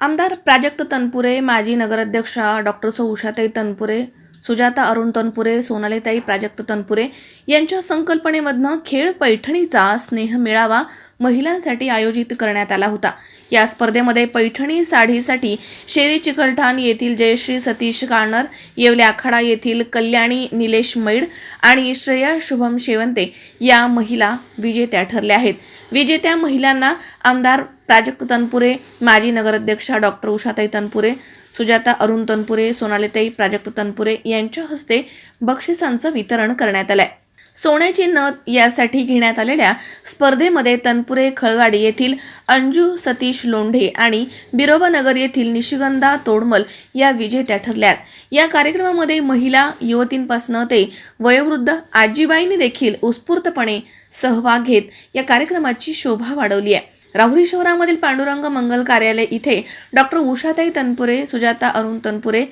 आमदार प्राजक्त तनपुरे माजी नगराध्यक्षा डॉक्टर सौ उषाताई तनपुरे सुजाता अरुण तनपुरे सोनालीताई प्राजक्त तनपुरे यांच्या संकल्पनेमधनं खेळ पैठणीचा स्नेह मिळावा महिलांसाठी आयोजित करण्यात आला होता. या स्पर्धेमध्ये पैठणी साडीसाठी शेरी चिकलठाण येथील जयश्री सतीश कानर येवले आखाडा येथील कल्याणी निलेश मैड आणि श्रेया शुभम शेवंते या महिला विजेत्या ठरल्या आहेत. विजेत्या महिलांना आमदार प्राजक्त तनपुरे माजी नगराध्यक्षा डॉक्टर उषाताई तनपुरे सुजाता अरुण तनपुरे सोनालीताई प्राजक्त तनपुरे यांच्या हस्ते बक्षिसांचं वितरण करण्यात आलं आहे सोन्याची नथ यासाठी घेण्यात आलेल्या स्पर्धेमध्ये तनपुरे खळवाडी येथील अंजू सतीश लोंढे आणि बिरोबानगर येथील निशिगंधा तोडमल या विजेत्या ठरल्यात. या कार्यक्रमामध्ये महिला युवतींपासनं ते वयोवृद्ध आजीबाईंनी देखील उत्स्फूर्तपणे सहभाग घेत या कार्यक्रमाची शोभा वाढवली आहे. राहुरी शहरामधील पांडुरंग मंगल कार्यालय इथे डॉक्टर उषाताई तनपुरे सुजाता अरुण तनपुरे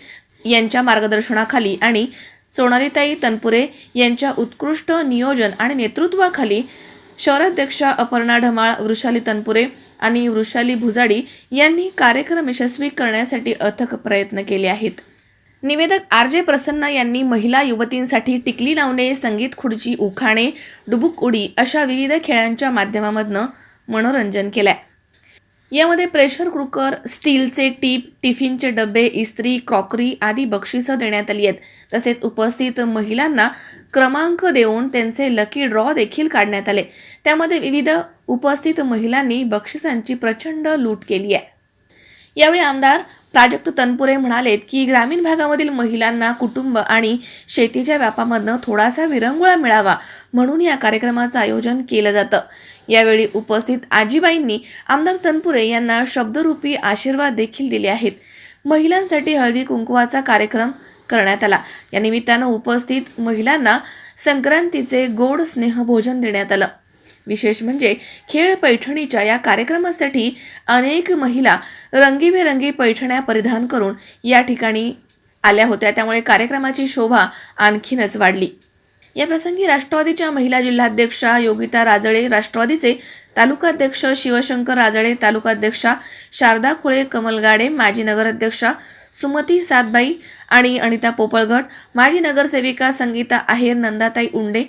यांच्या मार्गदर्शनाखाली आणि सोनालीताई तनपुरे यांच्या उत्कृष्ट नियोजन आणि नेतृत्वाखाली शहराध्यक्षा अपर्णा ढमाळ वृषाली तनपुरे आणि वृषाली भुजाडी यांनी कार्यक्रम यशस्वी करण्यासाठी अथक प्रयत्न केले आहेत. निवेदक आर जे प्रसन्न यांनी महिला युवतींसाठी टिकली लावणे संगीत खुर्ची उखाणे डुबुक उडी अशा विविध खेळांच्या माध्यमामधनं मनोरंजन केलंय. यामध्ये प्रेशर कुकर स्टीलचे टीप टिफिनचे डबे इस्त्री क्रॉकरी आदी बक्षिसं देण्यात आली आहेत. तसेच उपस्थित महिलांना क्रमांक देऊन त्यांचे लकी ड्रॉ देखील काढण्यात आले. त्यामध्ये विविध उपस्थित महिलांनी बक्षिसांची प्रचंड लूट केली आहे. यावेळी आमदार प्राजक्त तनपुरे म्हणालेत की ग्रामीण भागामधील महिलांना कुटुंब आणि शेतीच्या व्यापामधनं थोडासा विरंगुळा मिळावा म्हणून या कार्यक्रमाचं आयोजन केलं जातं. यावेळी उपस्थित आजीबाईंनी आमदार तनपुरे यांना शब्दरूपी आशीर्वाद देखील दिले आहेत. महिलांसाठी हळदी कुंकवाचा कार्यक्रम करण्यात आला. या निमित्तानं उपस्थित महिलांना संक्रांतीचे गोड स्नेहभोजन देण्यात आलं. विशेष म्हणजे खेळ पैठणीच्या या कार्यक्रमासाठी अनेक महिला रंगीबेरंगी पैठण्या परिधान करून या ठिकाणी आल्या होत्या. त्यामुळे कार्यक्रमाची शोभा आणखीनच वाढली. या प्रसंगी राष्ट्रवादीच्या महिला जिल्हाध्यक्षा योगिता राजळे राष्ट्रवादीचे तालुकाध्यक्ष शिवशंकर राजळे तालुकाध्यक्षा शारदा खुळे कमलगाडे माजी नगराध्यक्षा सुमती सातबाई आणि अनिता पोपळगट माजी नगरसेविका संगीता आहेर नंदाताई उंडे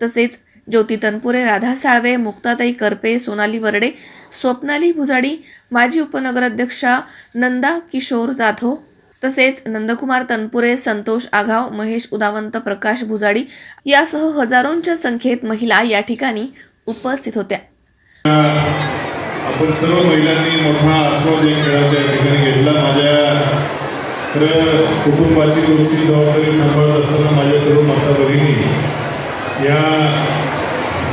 तसेच ज्योती तनपुरे राधा साळवे मुक्ताताई करपे सोनाली वरडे स्वप्नाली भुजाडी माजी उपनगराध्यक्षा नंदा किशोर जाधव तसेच नंदकुमार तनपुरे संतोष आघाव महेश उदावंत प्रकाश भुजाडी यासह हजारोंच्या संख्येत महिला या ठिकाणी उपस्थित होत्या. आपण सर्व महिलांनी मोठा आस्वाद या खेळाचा या ठिकाणी घेतला. माझ्या खरं कुटुंबाची रोजची जबाबदारी सांभाळत असताना माझ्या सर्व माता भगिनी या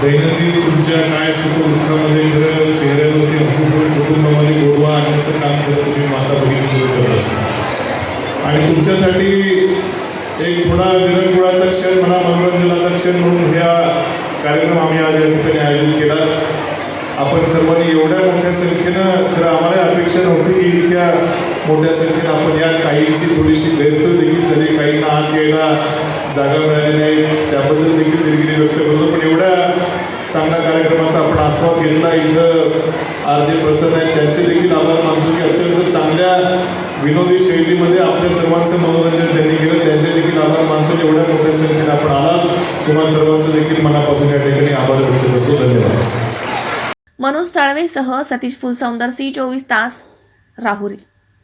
दैनंदिन तुमच्या काय सुख दुःखामध्ये खरं चेहऱ्यावरती हसून कुटुंबामध्ये गोडवा आणण्याचं काम खरं तुम्ही माता बहिणी सुरू करत असता. आणि तुमच्यासाठी एक थोडा विरंगुळाचा क्षण म्हणा मनोरंजनाचा क्षण म्हणून ह्या कार्यक्रम आम्ही आज या ठिकाणी आयोजित केला आपण सर्वांनी एवढ्या मोठ्या संख्येनं खरं आम्हाला अपेक्षा नव्हती की इतक्या मोठ्या संख्येनं आपण या काहींची थोडीशी गैरसोय देखील झाली. काहींना आत यायला जागा मिळाली नाही. त्याबद्दल देखील दिलगिरी व्यक्त करतो. पण चांगल्या कार्यक्रमाचा आपण आस्वाद घेतला. इथं आर जे प्रसन्न आहेत. त्यांचे देखील आभार मानतो की अत्यंत चांगल्या विनोदी शैलीमध्ये आपल्या सर्वांचं मनोरंजन त्यांनी केलं. त्यांचे देखील आभार मानतो. एवढ्या मोठ्या संख्येने आपण आलात. तुम्हा सर्वांचं देखील मनापासून या ठिकाणी आभार व्यक्त करतो. धन्यवाद. मनोज साळवेसह सतीश फुलसौंदर सी चोवीस तास राहुरी.